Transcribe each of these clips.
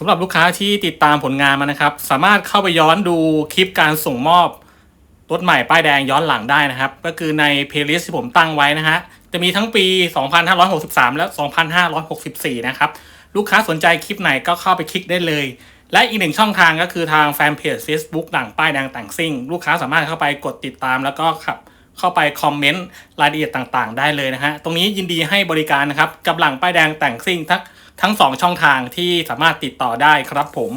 สำหรับลูกค้าที่ติดตามผลงานมานะครับ สามารถเข้าไปย้อนดูคลิปการส่งมอบรถใหม่ป้ายแดงย้อนหลังได้นะครับ ก็คือในเพลย์ลิสต์ที่ผมตั้งไว้นะฮะจะมีทั้งปี 2563 และ 2564 นะครับ ลูกค้าสนใจคลิปไหนก็เข้าไปคลิกได้เลย และอีกหนึ่งช่องทางก็คือทางแฟนเพจ Facebook หลังป้ายแดงแต่งซิ่ง ลูกค้าสามารถเข้าไปกดติดตามแล้วก็ขับเข้าไปคอมเมนต์รายละเอียดต่างๆ ได้เลยนะฮะ ตรงนี้ยินดีให้บริการนะครับกับหลังป้ายแดงแต่งซิ่งทั้ง ทั้งสองช่องทางที่สามารถติดต่อได้ครับผม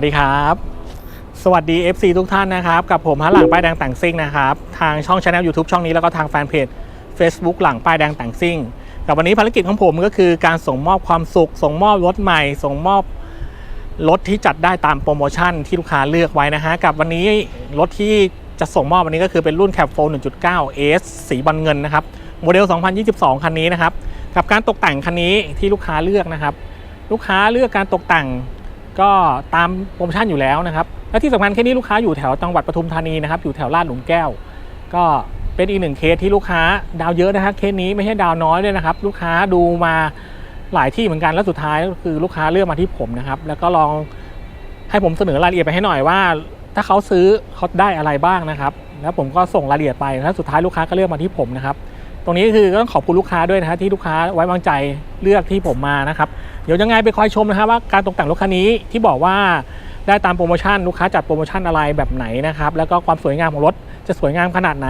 วัสดีครับ สวัสดี FC ทุกท่านนะครับ กับผมฮะหลังป้ายแดงแต่งซิ่งนะครับ ทางช่องช anel YouTube ช่องนี้แล้วก็ทางแฟนเพจ Facebook หลังป้ายแดงแต่งซิ่ง กับวันนี้ภารกิจของผมก็คือการส่งมอบความสุข ส่งมอบรถใหม่ ส่งมอบรถที่จัดได้ตามโปรโมชั่นที่ลูกค้าเลือกไว้นะฮะกับวันนี้รถที่จะส่งมอบวันนี้ก็คือเป็นรุ่น Cap 4 1.9 S สีบอลเงินนะครับโมเดล 2022 คันนี้นะครับ กับการตกแต่งคันนี้ที่ลูกค้าเลือกนะครับ ลูกค้าเลือกการตกแต่ง ก็ตามโปรโมชั่นอยู่แล้วนะครับ และที่สำคัญแค่นี้ลูกค้าอยู่แถวจังหวัดปทุมธานีนะครับอยู่แถวลาดหลุมแก้ว ก็เป็นอีกหนึ่งเคสที่ลูกค้าดาวเยอะนะครับเคสนี้ไม่ใช่ดาวน้อยด้วยนะครับ ลูกค้าดูมาหลายที่เหมือนกันแล้วสุดท้ายก็คือลูกค้าเลือกมาที่ผมนะครับ แล้วก็ลองให้ผมเสนอรายละเอียดไปให้หน่อยว่า ถ้าเขาซื้อเขาได้อะไรบ้างนะครับ แล้วผมก็ส่งรายละเอียดไปแล้วสุดท้ายลูกค้าก็เลือกมาที่ผมนะครับ ตรงนี้คือก็ต้องขอบคุณลูกค้าด้วยนะฮะที่ลูกค้าไว้วางใจเลือกที่ผมมานะครับเดี๋ยวยังไงไปคอยชมนะครับว่าการตกแต่งรถคันนี้ที่บอกว่าได้ตามโปรโมชั่นลูกค้าจัดโปรโมชั่นอะไรแบบไหนนะครับแล้วก็ความสวยงามของรถจะสวยงามขนาดไหน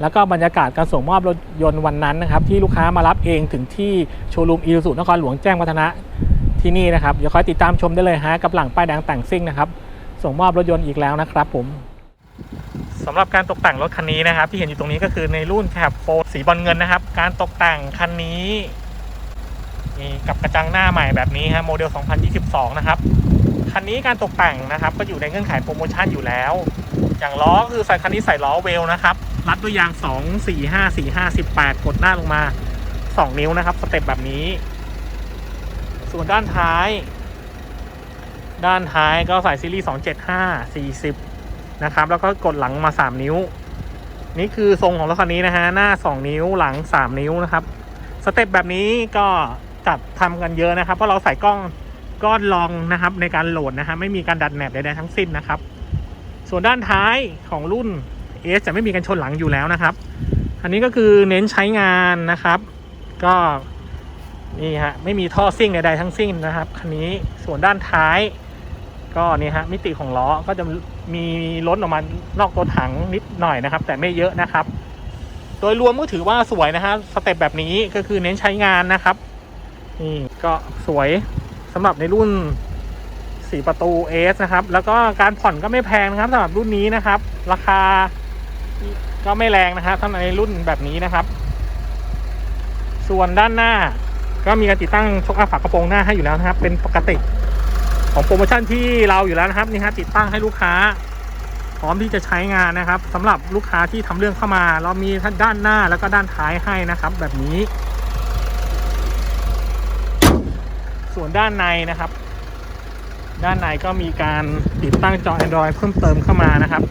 แล้วก็บรรยากาศการส่งมอบรถยนต์วันนั้นนะครับที่ลูกค้ามารับเองถึงที่โชว์รูมอีซูนครหลวงแจ้งวัฒนะที่นี่นะครับเดี๋ยวคอยติดตามชมได้เลยฮะกับหลังป้ายแดงแต่งซิ่งนะครับส่งมอบรถยนต์อีกแล้วนะครับผม สำหรับการตกแต่งรถคันนี้นะครับ ที่เห็นอยู่ตรงนี้ก็คือในรุ่นแคปโฟสีบอลเงินนะครับ การตกแต่งคันนี้มีกับกระจังหน้าใหม่แบบนี้ฮะโมเดล 2022 นะครับคันนี้การตกแต่งนะครับ ก็อยู่ในเงื่อนไขโปรโมชั่นอยู่แล้ว อย่างล้อคือใส่คันนี้ใส่ล้อเวลนะครับรัดด้วยยาง 2 4 5 4 5 18 กดหน้าลงมา 2 นิ้วนะครับสเต็ปแบบนี้ ส่วนด้านท้าย ด้านท้ายก็ใส่ซีรีส์ 275 40 นะครับ แล้วก็กดหลังมา 3 นิ้ว นี่คือทรงของรถคันนี้นะฮะหน้า 2 นิ้วหลัง 3 นิ้วนะครับสเต็ปแบบนี้ก็จัดทำกันเยอะนะครับ เพราะเราใส่กล้องก้อนรองนะครับ ในการโหลดนะฮะไม่มีการดัดแหนบใดๆทั้งสิ้นนะครับ ส่วนด้านท้ายของรุ่น S จะไม่มีกันชนหลังอยู่แล้วนะครับ อันนี้ก็คือเน้นใช้งานนะครับ ก็นี่ฮะไม่มีท่อซิ่งใดๆทั้งสิ้นนะครับคันนี้ส่วนด้านท้าย ก็นี่ฮะมิติของล้อก็จะ มีล้นออกมานอกตัวถังนิดหน่อยนะครับ แต่ไม่เยอะนะครับ โดยรวมก็ถือว่าสวยนะฮะสเต็ปแบบนี้ก็คือเน้นใช้งานนะครับนี่ก็สวยสำหรับในรุ่น4ประตู S นะครับ แล้วก็การผ่อนก็ไม่แพงนะครับสำหรับรุ่นนี้นะครับ ราคาก็ไม่แรงนะครับสำหรับในรุ่นแบบนี้นะครับ ส่วนด้านหน้าก็มีการติดตั้งชกอาฝากระโปรงหน้าให้อยู่แล้วนะครับ เป็นปกติ ของโปรโมชั่นที่เราอยู่แล้วนะครับนี่ฮะติดตั้งให้ลูกค้า พร้อมที่จะใช้งานนะครับสำหรับลูกค้าที่ทำเรื่องเข้ามา เรามีทั้งด้านหน้าแล้วก็ด้านท้ายให้นะครับ แบบนี้ ส่วนด้านในนะครับ ด้านในก็มีการติดตั้งจอ Android เพิ่มเติมเข้ามานะครับ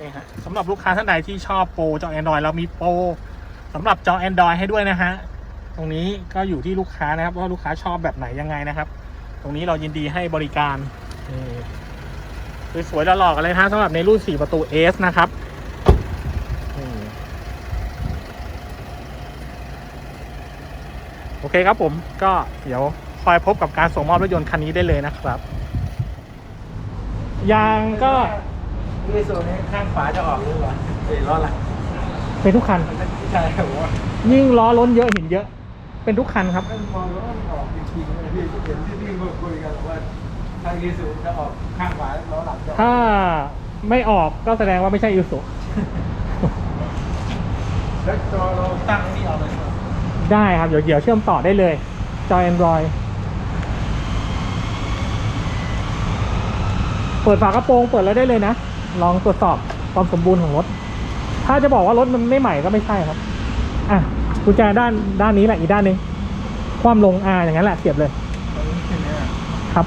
นี่ฮะสำหรับลูกค้าท่านใดที่ชอบโปรจอ Android เรามีโปรสำหรับจอ Android ให้ด้วยนะฮะตรงนี้ก็อยู่ที่ลูกค้านะครับว่าลูกค้าชอบแบบไหนยังไงนะครับ ตรงนี้เรายินดีให้บริการนี่สวยๆหล่อๆกันเลยนะสำหรับในรุ่น4ประตู S นะครับนี่โอเคครับผมก็เดี๋ยวคอยพบกับการส่งมอบรถยนต์คันนี้ได้เลยนะครับ ยางก็ที่ส่วนนี้ข้างขวาจะออกหรือเปล่าเอ้ยล้อหลังเป็นทุกคันใช่ผมว่ายิ่งล้อล้นเยอะเห็นเยอะ เป็นทุกคันครับถ้ามองแล้วมันออกจริงๆเลยพี่เห็นที่พี่มาคุยกันว่าทางอีซูจะออกข้างขวาล้อหลังจะออกถ้าไม่ออกก็แสดงว่าไม่ใช่ยูสุแล้วจอเราตั้งนี่เอาเลยครับได้ครับ เดี๋ยวเดี๋ยวเชื่อมต่อได้เลย จอย Android เปิดฝากระโปรงเปิดแล้วได้เลยนะ ลองตรวจสอบความสมบูรณ์ของรถ ถ้าจะบอกว่ารถมันไม่ใหม่ก็ไม่ใช่ครับ อะ กุญแจด้านด้านนี้แหละอีกด้านหนึ่งคว่ำลงอ่าอย่างนั้นแหละเสียบเลยครับ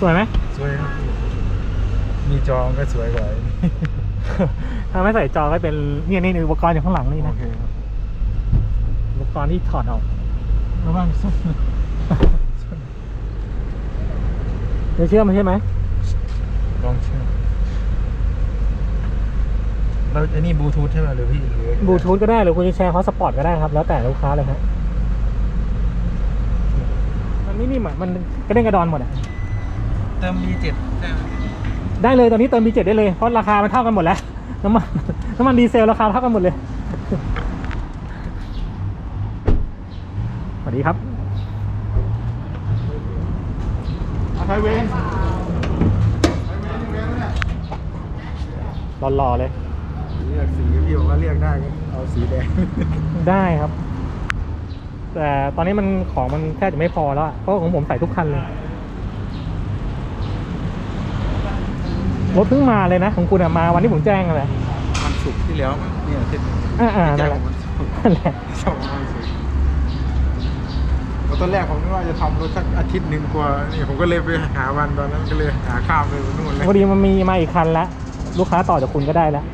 สวยไหมสวยครับมีจอมันก็สวยกว่า ถ้าไม่ใส่จอก็เป็นเนี่ยนี่อุปกรณ์อยู่ข้างหลังนี่โอนะเคครับอุปกรณ์ที่ถอดออกระวังส้นเดี๋ยวเชื่อมมันใช่ไหมลองเชื่อมเราไอ้นี่บลูทูธใช่ไหมหรือพี่หรือบลูทูธก็ได้หรือคุณจะแชร์ฮอตสปอตก็ได้ครับแล้วแต่ลูกค้าเลยครับมันไม่นิ่มอะมันกระเด้งกระดอนหมดอะเติม B7 ได้ไหม ได้เลยตอนนี้เติม B7 ได้เลยเพราะราคามันเท่ากันหมดแล้วน้ำมันน้ำมันดีเซลราคาเท่ากันหมดเลยสวัสดีครับไทยเวนหล่อๆเลยเลือกสีพี่บอกว่าเลือกได้ก็เอาสีแดงได้ครับ แต่ตอนนี้มันของมันแทบจะไม่พอแล้วอะเพราะของผมใส่ทุกคันเลย รถเพิ่งมาเลยนะของคุณอะมาวันที่ผมแจ้งเลยมันสุกร์ที่แล้วมั้งเนี่ยเส้นอ่าๆนั่แจ้นงแหละมันสุกร์นั่นแหละชอบมันสุกร์แล้วตอนแรกผมนึกว่าจะทำรถสักอาทิตย์หนึ่งกว่านี่ผมก็เลยไปหาวันตอนนั้นก็เลยหาข้ามไปนู่นเลยพอดีมันมีมาอีกคันแล้วลูกค้าต่อจากคุณก็ได้แล้ว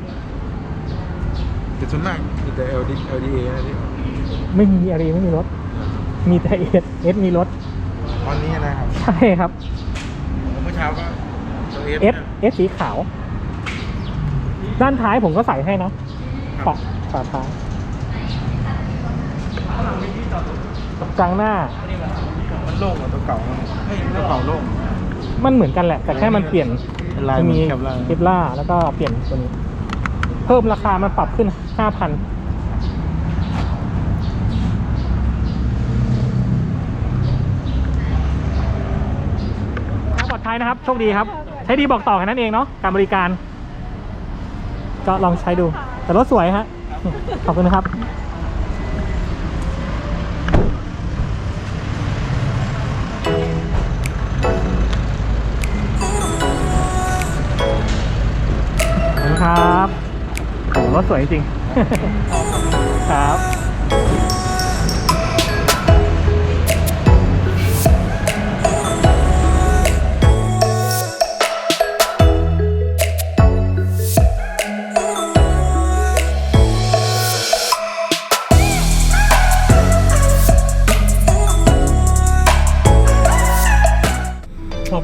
แต่ส่วนมากมีแต่ LD LDA นะที่ไม่มีอะไรไม่มีรถ มีแต่เอสเอสมีรถวันนี้นะครับ ใช่ครับ เมื่อเช้าก็ตัว เอสเอสสีขาว ด้านท้ายผมก็ใส่ให้นะฝาฝาท้ายกลางหน้า มันโล่งกว่าตัวเก่านะเฮ้ยตัวเก่าโล่งมันเหมือนกันแหละ แต่แค่มันเปลี่ยนลายจะเหมืมีอนแคปลาเคปล่าแล้วก็เปลี่ยนตัวนี้ เพิ่มราคามันปรับขึ้นห้าพันปลอดภัยนะครับ โชคดีครับ ใช้ดีบอกต่อแค่นั้นเองเนาะการบริการ ก็ลองใช้ดู แต่รถสวยฮะขอบคุณนะครับขอบคุณครับโอ้รถสวยจริง ครับ